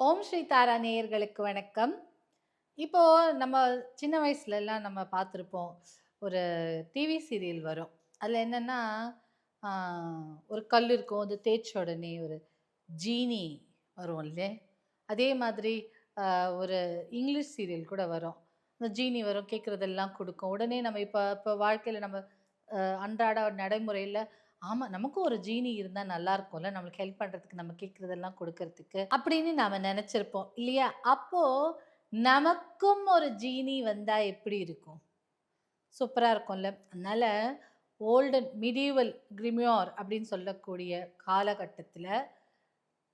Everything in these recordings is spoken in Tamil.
ஓம் ஸ்ரீ தாரா நேயர்களுக்கு வணக்கம். இப்போ நம்ம சின்ன வயசுல எல்லாம் நம்ம பார்த்துருப்போம் ஒரு டிவி சீரியல் வரும். அதில் என்னன்னா ஆஹ், ஒரு கல் இருக்கும் அது தேய்ச்ச உடனே ஒரு ஜீனி வரும் இல்லையே? அதே மாதிரி ஆஹ், ஒரு இங்கிலீஷ் சீரியல் கூட வரும். அந்த ஜீனி வரும் கேட்குறதெல்லாம் கொடுக்கும். உடனே நம்ம இப்போ இப்போ வாழ்க்கையில் நம்ம ஆஹ், அன்றாட நடைமுறையில் ஆமாம் நமக்கும் ஒரு ஜீனி இருந்தால் நல்லா இருக்கும்ல. நம்மளுக்கு ஹெல்ப் பண்ணுறதுக்கு நம்ம கேட்குறதெல்லாம் கொடுக்கறதுக்கு அப்படின்னு நாம் நினச்சிருப்போம். இல்லையா? அப்போது நமக்கும் ஒரு ஜீனி வந்தால் எப்படி இருக்கும்? சூப்பராக இருக்கும்ல. அதனால் ஓல்டன் மிடிவல் கிரிமியோர் அப்படின்னு சொல்லக்கூடிய காலகட்டத்தில்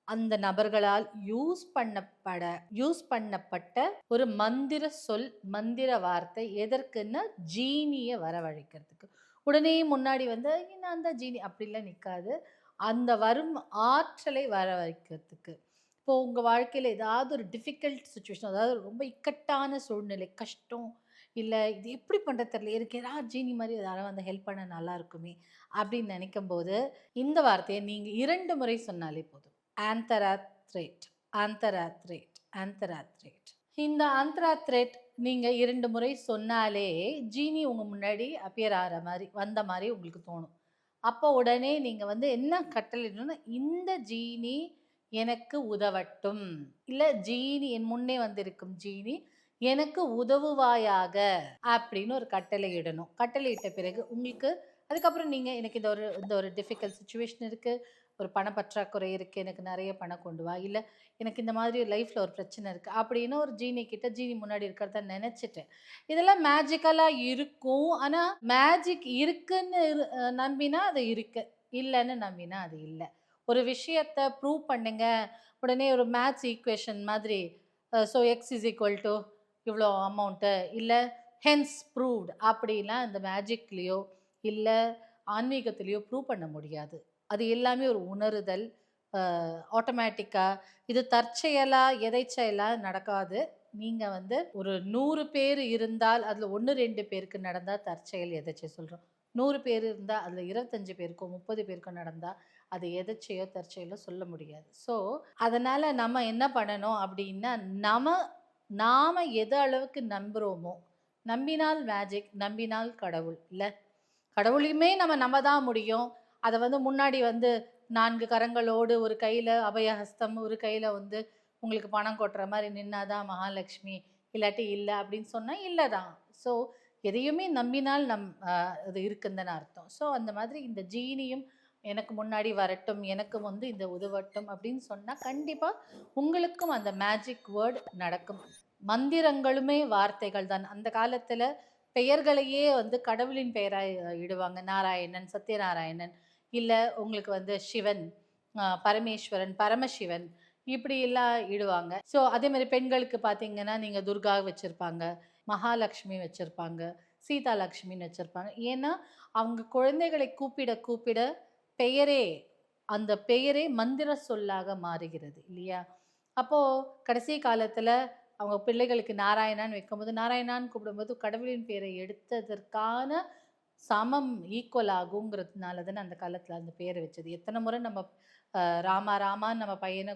அந்த நபர்களால் யூஸ் பண்ணப்பட யூஸ் பண்ணப்பட்ட ஒரு மந்திர சொல் மந்திர வார்த்தை எதற்குன்னா ஜீனியை வரவழைக்கிறதுக்கு. உடனே முன்னாடி வந்து நான் அந்த ஜீனி அப்படிலாம் நிற்காது அந்த வரும் ஆற்றலை வர வைக்கிறதுக்கு இப்போது உங்கள் வாழ்க்கையில் ஏதாவது ஒரு டிஃபிகல்ட் சுச்சுவேஷன் அதாவது ரொம்ப இக்கட்டான சூழ்நிலை கஷ்டம் இல்லை இது எப்படி பண்ணுற தெரியல எனக்கு ஏதாவது ஜீனி மாதிரி யாராவது வந்து ஹெல்ப் பண்ண நல்லா இருக்குமே அப்படின்னு நினைக்கும் போது இந்த வார்த்தையை நீங்கள் இரண்டு முறை சொன்னாலே போதும். ஆந்தராத்ரேட் ஆந்தராத்ரேட் ஆந்தராத்ரேட் இந்த ஆந்த்ரா த்ரெட் நீங்கள் இரண்டு முறை சொன்னாலே ஜீனி உங்கள் முன்னாடி அப்பியர் ஆகிற மாதிரி வந்த மாதிரி உங்களுக்கு தோணும். அப்போ உடனே நீங்கள் வந்து என்ன கட்டளைனா இந்த ஜீனி எனக்கு உதவட்டும். இல்லை ஜீனி என் முன்னே வந்திருக்கும் ஜீனி எனக்கு உதவுவாயாக அப்படின்னு ஒரு கட்டளை இடணும் கட்டளை இட்ட பிறகு உங்களுக்கு அதுக்கப்புறம் நீங்கள் எனக்கு இந்த ஒரு இந்த ஒரு டிஃபிகல்ட் சுச்சுவேஷன் இருக்குது ஒரு பணப்பற்றாக்குறை இருக்குது எனக்கு நிறைய பணம் கொண்டு வா இல்லை எனக்கு இந்த மாதிரி லைஃப்பில் ஒரு பிரச்சனை இருக்குது அப்படின்னு ஒரு ஜீனி கிட்ட ஜீனி முன்னாடி இருக்கிறத நினச்சிட்டேன். இதெல்லாம் மேஜிக்கலாக இருக்கும். ஆனால் மேஜிக் இருக்குன்னு நம்பினா அது இருக்கு. இல்லைன்னு நம்பினா அது இல்லை. ஒரு விஷயத்தை ப்ரூவ் பண்ணுங்க. உடனே ஒரு மேத்ஸ் ஈக்குவேஷன் மாதிரி so x is equal to இவ்வளோ அமௌண்ட்டு இல்லை ஹென்ஸ் ப்ரூவ்ட் அப்படிலாம் இந்த மேஜிக்லேயோ இல்லை ஆன்மீகத்திலேயோ ப்ரூவ் பண்ண முடியாது. அது எல்லாமே ஒரு உணருதல் ஆட்டோமேட்டிக்காக இது தற்செயலாக எதைச்செயலாக நடக்காது. நீங்கள் வந்து ஒரு நூறு பேர் இருந்தால் அதில் ஒன்று ரெண்டு பேருக்கு நடந்தால் தற்செயல் எதாச்சே சொல்கிறோம் நூறு பேர் இருந்தால் அதில் இருபத்தஞ்சு பேருக்கோ முப்பது பேருக்கோ நடந்தால் அது எதாச்சையோ தற்செயலோ சொல்ல முடியாது. ஸோ அதனால் நம்ம என்ன பண்ணணும் அப்படின்னா நம்ம நாம் எது அளவுக்கு நம்புகிறோமோ நம்பினால் மேஜிக் நம்பினால் கடவுள் இல்லை? கடவுளையுமே நம்ம நம்ப தான் முடியும். அதை வந்து முன்னாடி வந்து நான்கு கரங்களோடு ஒரு கையில் அபயஹஸ்தம் ஒரு கையில் வந்து உங்களுக்கு பணம் கொட்டுற மாதிரி நின்னாதான் மகாலட்சுமி? இல்லாட்டி இல்லை அப்படின்னு சொன்னால் இல்லை தான் ஸோ எதையுமே நம்பினால் நம் அது இருக்குதுன்னு அர்த்தம். ஸோ அந்த மாதிரி இந்த ஜீனியும் எனக்கு முன்னாடி வரட்டும் எனக்கும் வந்து இந்த உதவட்டும் அப்படின்னு சொன்னால் கண்டிப்பாக உங்களுக்கும் அந்த மேஜிக் வேர்ட் நடக்கும். மந்திரங்களுமே வார்த்தைகள் தான். அந்த காலத்தில் பெயர்களையே வந்து கடவுளின் பெயராக இடுவாங்க. நாராயணன் சத்யநாராயணன். இல்லை உங்களுக்கு வந்து சிவன் பரமேஸ்வரன் பரமசிவன் இப்படி எல்லாம் இடுவாங்க. ஸோ அதே மாதிரி பெண்களுக்கு பார்த்தீங்கன்னா நீங்கள் துர்கா வச்சுருப்பாங்க மகாலட்சுமி வச்சுருப்பாங்க சீதாலட்சுமின்னு வச்சுருப்பாங்க. ஏன்னா அவங்க குழந்தைகளை கூப்பிட கூப்பிட பெயரே அந்த பெயரே மந்திர சொல்லாக மாறுகிறது இல்லையா? அப்போது கடைசி காலத்தில் அவங்க பிள்ளைகளுக்கு நாராயணான்னு வைக்கும்போது நாராயணான்னு கூப்பிடும்போது கடவுளின் பேரை எடுத்ததற்கான சமம் ஈக்குவல் ஆகுங்கிறதுனால தானே அந்த காலத்தில் அந்த பேரை வச்சது. எத்தனை முறை நம்ம ராமா ராமான்னு நம்ம பையனை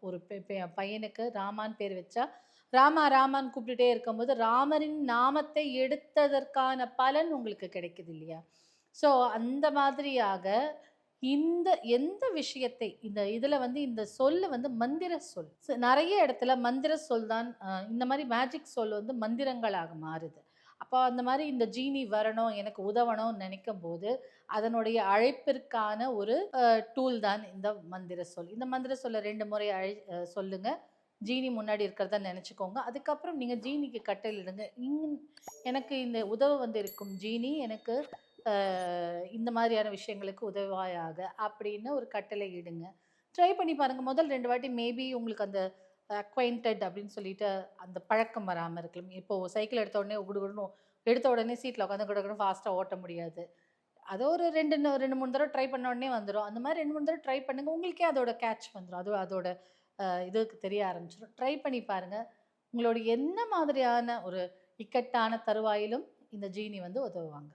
ஒரு பெ- பையனுக்கு ராமான்னு பேர் வச்சா ராமா ராமான்னு கூப்பிட்டுட்டே இருக்கும்போது ராமரின் நாமத்தை எடுத்ததற்கான பலன் உங்களுக்கு கிடைக்குது இல்லையா? ஸோ அந்த மாதிரியாக இந்த எந்த விஷயத்தை இந்த இதில் வந்து இந்த சொல் வந்து மந்திர சொல். நிறைய இடத்துல மந்திர சொல் தான் இந்த மாதிரி மேஜிக் சொல் வந்து மந்திரங்களாக மாறுது. அப்போ அந்த மாதிரி இந்த ஜீனி வரணும் எனக்கு உதவணும்னு நினைக்கும் போது அதனுடைய அழைப்பிற்கான ஒரு டூல் தான் இந்த மந்திர சொல். இந்த மந்திர சொல்லை ரெண்டு முறை அழை சொல்லுங்கள் சொல்லுங்க. ஜீனி முன்னாடி இருக்கிறத நினச்சிக்கோங்க. அதுக்கப்புறம் நீங்கள் ஜீனிக்கு கட்டளிடுங்க இங் எனக்கு இந்த உதவ வந்திருக்கும் ஜீனி எனக்கு இந்த மாதிரியான விஷயங்களுக்கு உதவாயாக அப்படின்னு ஒரு கட்டளை இடுங்க. ட்ரை பண்ணி பாருங்கள் முதல் ரெண்டு வாட்டி மேபி உங்களுக்கு அந்த அக்வைண்டட் அப்படின்னு சொல்லிட்டு அந்த பழக்கம் வராமல் இருக்கலாம். இப்போது சைக்கிள் எடுத்த உடனே குடுகுடுன்னு எடுத்த உடனே சீட்டில் உட்காந்து கொடுக்கணும் ஃபாஸ்ட்டாக ஓட்ட முடியாது. அது ஒரு ரெண்டு ரெண்டு மூணு தடவை ட்ரை பண்ண உடனே வந்துடும் அந்த மாதிரி ரெண்டு மூணு தடவை ட்ரை பண்ணுங்க. உங்களுக்கே அதோட கேட்ச் வந்துடும் அது அதோட இதுக்கு தெரிய ஆரம்பிச்சிடும் ட்ரை பண்ணி பாருங்கள் உங்களோட என்ன மாதிரியான ஒரு இக்கட்டான தருவாயிலும் இந்த ஜீனி வந்து உதவுவாங்க.